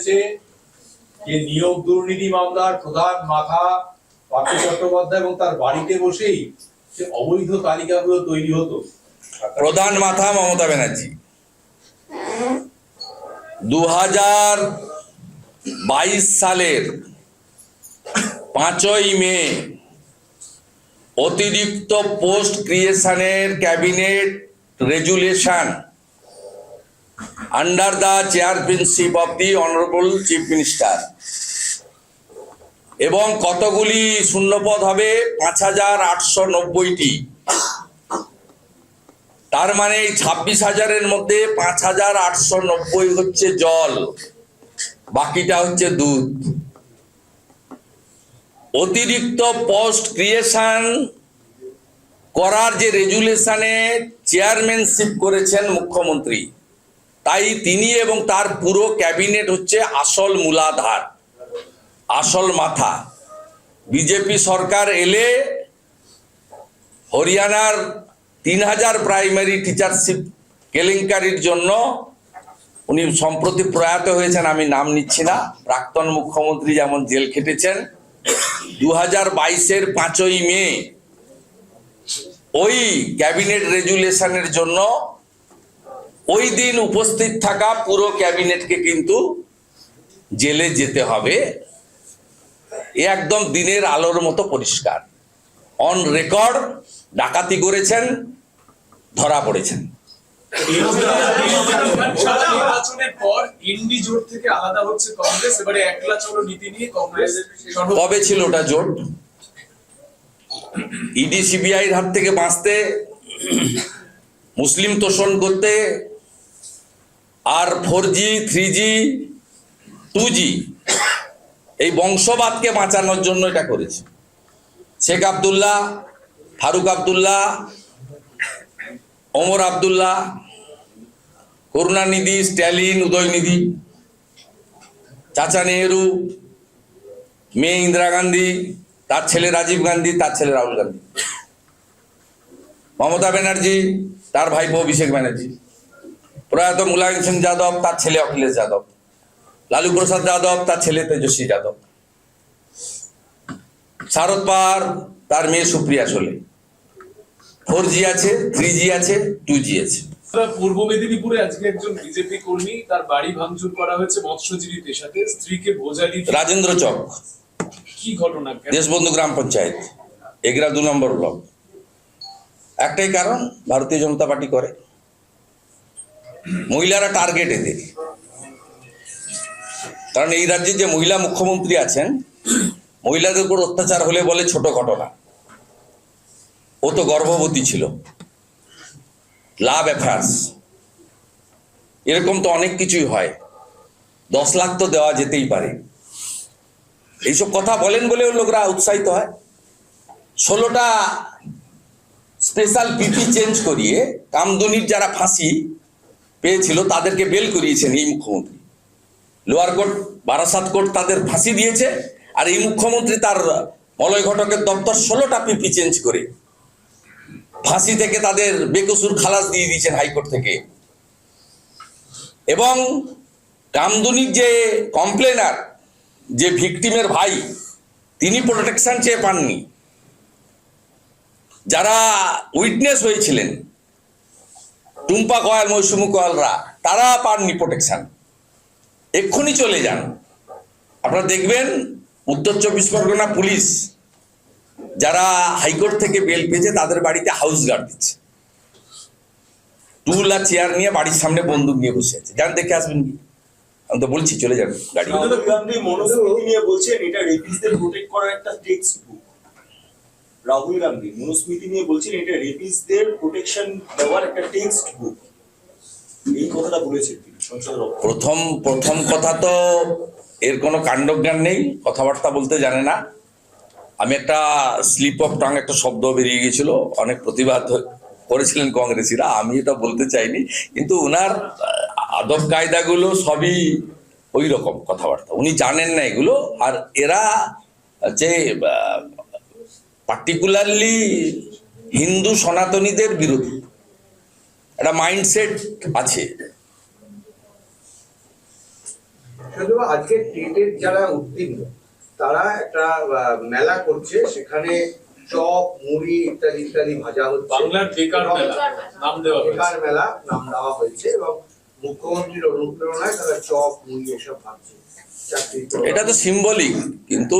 বলেছে যে নিয়োগ দুর্নীতি মামলার প্রধান মাথা পার্থ চট্টোপাধ্যায় এবং তার বাড়িতে বসেই যে অবৈধ তালিকাগুলো তৈরি হতো। প্রধান মাথা মমতা ব্যানার্জি। দু হাজার বাইশ সালের পাঁচই মে অতিরিক্ত post ক্রিয়েশনের cabinet resolution under the chairmanship of the honourable chief minister এবং কতগুলি শূন্যপদ হবে? পাঁচ হাজার আটশো নব্বইটি। তার মানে ছাব্বিশ হাজারের মধ্যে পাঁচ হাজার আটশো নব্বই হচ্ছে জল, বাকিটা হচ্ছে দুধ। অতিরিক্ত পোস্ট ক্রিয়েশন করার যে রেজুলেশনে চেয়ারম্যানশিপ করেছেন মুখ্যমন্ত্রী। তাই তিনি এবং তার পুরো ক্যাবিনেট হচ্ছে আসল মূলাধার, আসল মাথা। বিজেপি সরকার এলে হরিয়ানার তিন হাজার প্রাইমারি টিচারশিপ কেলেঙ্কারির জন্য উনি সম্প্রতি প্রয়াত হয়েছেন, আমি নাম নিচ্ছি না। প্রাক্তন মুখ্যমন্ত্রী যেমন জেল খেটেছেন, দু হাজার বাইশের পাঁচই মে ওই ক্যাবিনেট রেজুলেশনের জন্য ওই দিন উপস্থিত থাকা পুরো ক্যাবিনেটকে কিন্তু জেলে যেতে হবে। একদম দিনের আলোর মতো পরিষ্কার। অন রেকর্ড ডাকাতি করেছেন ধরা পড়েছেন। কবে ছিল ওটা জোট? ইডি সিবিআইর হাত থেকে বাঁচতে মুসলিম তোষণ করতে আর four G three G two G এই বংশবাদকে বাঁচানোর জন্য এটা করেছে। শেখ আবদুল্লাহ, ফারুক আবদুল্লাহ, ওমর আবদুল্লাহ, করুণানিধি, স্ট্যালিন, উদয়নিধি, চাচা নেহেরু, মেয়ে ইন্দিরা গান্ধী, তার ছেলে রাজীব গান্ধী, তার ছেলে রাহুল গান্ধী। মমতা ব্যানার্জি, তার ভাইপো অভিষেক ব্যানার্জি। প্রয়াত মুলায়ম সিং যাদব তার ছেলে অখিলেশ যাদব। লালু প্রসাদ যাদব তার ছেলে তেজস্বী যাদব। শারদ পাওয়ার তার মেয়ে সুপ্রিয়া সোলে ফোর জি আছে থ্রি জি আছে টু জি আছে। পূর্ব মেদিনীপুরে আজকে একজন বিজেপি কর্মী তার বাড়ি ভাঙচুর করা হয়েছে মৎস্যজীবী পেশাতে স্ত্রীকে দিতে রাজেন্দ্র চক। কি ঘটনা? দেশবন্ধু গ্রাম পঞ্চায়েত এগরা দু নম্বর ব্লক। একটাই কারণ ভারতীয় জনতা পার্টি করে। মহিলারা টার্গেট এদের কারণ এই রাজ্যে যে মহিলা মুখ্যমন্ত্রী আছেন, মহিলাদের উপর অত্যাচার হলে বলে ছোট ঘটনা। ও তো গর্ভবতী ছিল। লাভ অ্যাফেয়ার্স এরকম তো অনেক কিছুই হয়। দশ লাখ তো দেওয়া যেতেই পারে। এইসব কথা বলেন বলেও লোকরা উৎসাহিত হয়। ষোলোটা স্পেশাল পিপি চেঞ্জ করিয়ে কামদুনির যারা ফাঁসি পেয়েছিল, তাদেরকে বেল করিয়েছেন এই মুখ্যমন্ত্রী। লোয়ার কোর্ট, বারাসাত কোর্ট তাদের ফাঁসি দিয়েছে, আর এই মুখ্যমন্ত্রী তার মলয় ঘটকের দপ্তর ষোলোটা পিপি চেঞ্জ করে ফাঁসি থেকে তাদের বেকসুর খালাস দিয়ে দিয়েছেন হাইকোর্ট থেকে। এবং কামদুনির যে কমপ্লেনার, যে ভিকটিমের ভাই, তিনি প্রোটেকশন চেয়ে পাননি। যারা উইটনেস হয়েছিলেন টুম্পা কয়াল, মৌসুমী কয়ালরা, তারা পাননি প্রোটেকশন এক্ষুনি চলে যান। আপনারা দেখবেন, উত্তর চব্বিশ পরগনা পুলিশ, যারা হাইকোর্ট থেকে বেল পেয়েছে, তাদের বাড়িতে হাউস গার্ড দিচ্ছে। টুল আর চেয়ার নিয়ে বাড়ির সামনে বন্দুক নিয়ে বসে আছে। যান, দেখে আসবেন কি? আমি তো বলছি, চলে যাবেন গাড়ি। নিয়ে বলছেন, এটা রেপিসদের প্রোটেক্ট করার একটা টেক্সট বুক রাহুল গান্ধী, মনুস্মৃতি নিয়ে বলছেন এটা রেপিসদের প্রোটেকশন দেওয়ার একটা টেক্সট বুক এই কথাটা বলেছেন তিনি সংসদের প্রথম প্রথম কথা তো এর কোনো কাণ্ডজ্ঞান নেই, কথাবার্তা বলতে জানে না। আমি একটা স্লিপ অফ টাং একটা শব্দ বেরিয়ে গিয়েছিল, অনেক প্রতিবাদ করেছিলেন কংগ্রেসিরা, আমি এটা বলতে চাইনি, কিন্তু ওনার আদব কায়দাগুলো সবই ওই রকম কথাবার্তা। উনি জানেন না এগুলো, আর এরা যে পার্টিকুলারলি হিন্দু সনাতনীদের বিরোধী। একটা মাইন্ডসেট আছে। শুধু আজকে টেটের যারা উত্তীর্ণ তারা একটা মেলা করছে সেখানে চপ মুড়ি ইত্যাদি ইত্যাদি ভাজা হচ্ছে। বাংলার বেকার এবং মেলা নাম দেওয়া বেকার মেলা নাম দেওয়া হয়েছে এবং মুখ্যমন্ত্রীর অনুপ্রেরণায় তারা চপ মুড়ি এসব ভাবছে এটা তো সিম্বলিক কিন্তু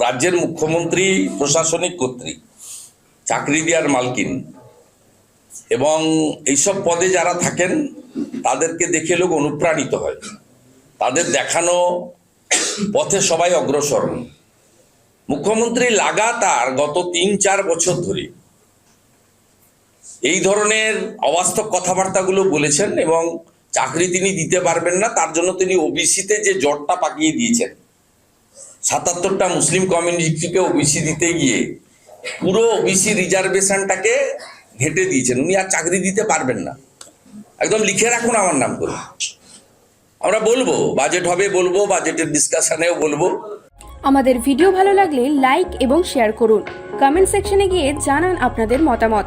রাজ্যের মুখ্যমন্ত্রী প্রশাসনিক কর্তৃক, চাকরি দেওয়ার মালকিন। এবং এইসব পদে যারা থাকেন, তাদেরকে দেখে লোক অনুপ্রাণিত হয়। তাদের দেখানো পথে সবাই অগ্রসর। মুখ্যমন্ত্রী লাগাতার গত তিন চার বছর ধরে এই ধরনের অবাস্তব কথাবার্তাগুলো বলেছেন এবং চাকরি তিনি দিতে পারবেন না, তার জন্য তিনি ওবিসিতে যে জটটা পাকিয়ে দিয়েছেন। সাতাত্তরটা মুসলিম কমিউনিটিকে ওবিসি দিতে গিয়ে পুরো ওবিসি রিজার্ভেশনটাকে ঘেটে দিয়েছেন। উনি আর চাকরি দিতে পারবেন না। একদম লিখে রাখুন আমার নাম করে। আমরা বলব, বাজেট হবে বলব, বাজেটের ডিসকাশনেও বলব। আমাদের ভিডিও ভালো লাগলে লাইক এবং শেয়ার করুন। কমেন্ট সেকশনে গিয়ে জানান আপনাদের মতামত।